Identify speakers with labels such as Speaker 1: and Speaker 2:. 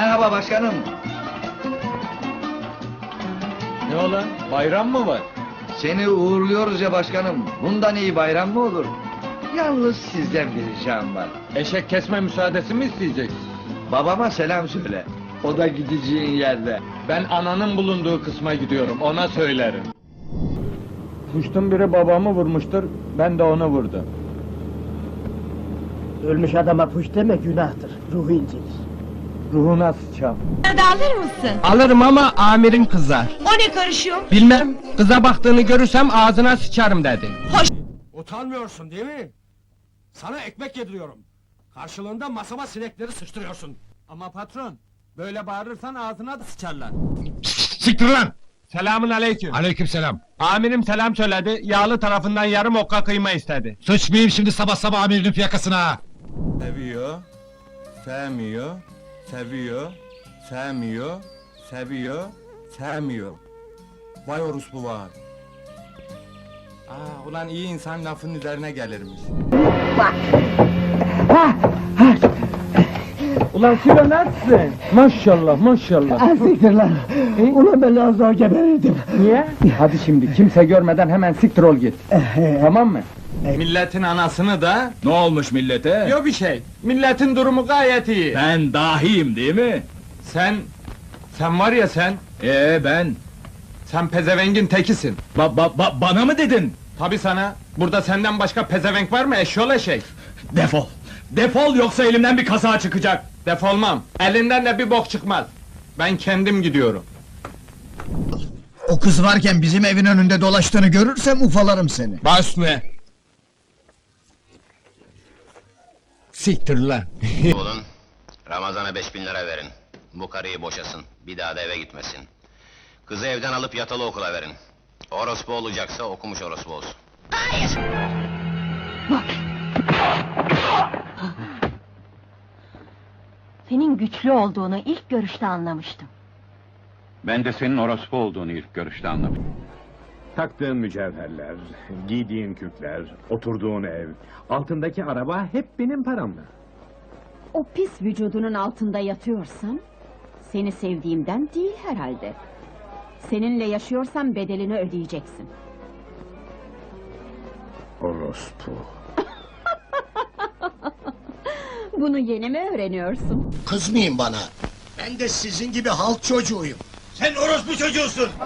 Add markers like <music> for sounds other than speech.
Speaker 1: Merhaba başkanım.
Speaker 2: Ne olan? Bayram mı var?
Speaker 1: Seni uğurluyoruz ya başkanım. Bundan iyi bayram mı olur? Yalnız sizden bir ricam var.
Speaker 2: Eşek kesme müsaadesi mi isteyeceksin?
Speaker 1: Babama selam söyle. O da gideceğin yerde.
Speaker 2: Ben ananın bulunduğu kısma gidiyorum, ona söylerim. Kuştun biri babamı vurmuştur, ben de onu vurdum.
Speaker 3: Ölmüş adama puş deme günahtır. Ruhu incidir.
Speaker 2: Ruhuna sıçam.
Speaker 4: da alır mısın?
Speaker 5: Alırım ama amirin kızar.
Speaker 4: O ne karışıyor?
Speaker 5: Bilmem, kıza baktığını görürsem ağzına sıçarım dedi.
Speaker 6: Utanmıyorsun değil mi? Sana ekmek yediriyorum. Karşılığında masama sinekleri sıçtırıyorsun.
Speaker 5: Ama patron, böyle bağırırsan ağzına da sıçarlar.
Speaker 7: Siktir lan!
Speaker 5: Selamun aleyküm.
Speaker 7: Aleyküm selam.
Speaker 5: Amirim selam söyledi, yağlı tarafından yarım okka kıyma istedi.
Speaker 7: Sıçmayayım şimdi sabah sabah amirinin fiyakasına.
Speaker 8: Seviyor, sevmiyor, seviyor, sevmiyor, seviyor, sevmiyor. Vay orospu var. Aa, ulan iyi insan lafın üzerine gelirmiş.
Speaker 2: Ulan Silo nasılsın? Maşallah maşallah.
Speaker 3: Siktir lan. Ulan ben az daha geberirdim.
Speaker 2: Niye? Hadi şimdi kimse görmeden hemen siktir ol git. tamam mı? Milletin anasını da...
Speaker 7: Ne olmuş millete?
Speaker 2: Yok bir şey. Milletin durumu gayet iyi.
Speaker 7: Ben dahiyim değil mi?
Speaker 2: Sen... Sen var ya sen...
Speaker 7: Ee ben.
Speaker 2: Sen pezevengin tekisin.
Speaker 7: Ba, ba, ba- bana mı dedin?
Speaker 2: Tabi sana. Burada senden başka pezevenk var mı eşyol eşek?
Speaker 7: Defol. Defol yoksa elimden bir kaza çıkacak.
Speaker 2: Defolmam. Elinden de bir bok çıkmaz. Ben kendim gidiyorum.
Speaker 9: O kız varken bizim evin önünde dolaştığını görürsem ufalarım seni.
Speaker 7: Bas Siktir lan. <laughs>
Speaker 10: Olun, Ramazan'a beş bin lira verin. Bu karıyı boşasın, bir daha da eve gitmesin. Kızı evden alıp yatılı okula verin. Orospu olacaksa okumuş orospu olsun.
Speaker 4: Senin güçlü olduğunu ilk görüşte anlamıştım.
Speaker 11: Ben de senin orospu olduğunu ilk görüşte anladım. Taktığın mücevherler, giydiğin kürkler, oturduğun ev, altındaki araba hep benim paramla.
Speaker 4: O pis vücudunun altında yatıyorsam... ...seni sevdiğimden değil herhalde. Seninle yaşıyorsam bedelini ödeyeceksin.
Speaker 11: Orospu. <laughs>
Speaker 4: Bunu yeni mi öğreniyorsun?
Speaker 9: Kızmayın bana. Ben de sizin gibi halk çocuğuyum.
Speaker 7: Sen orospu çocuğusun. <laughs>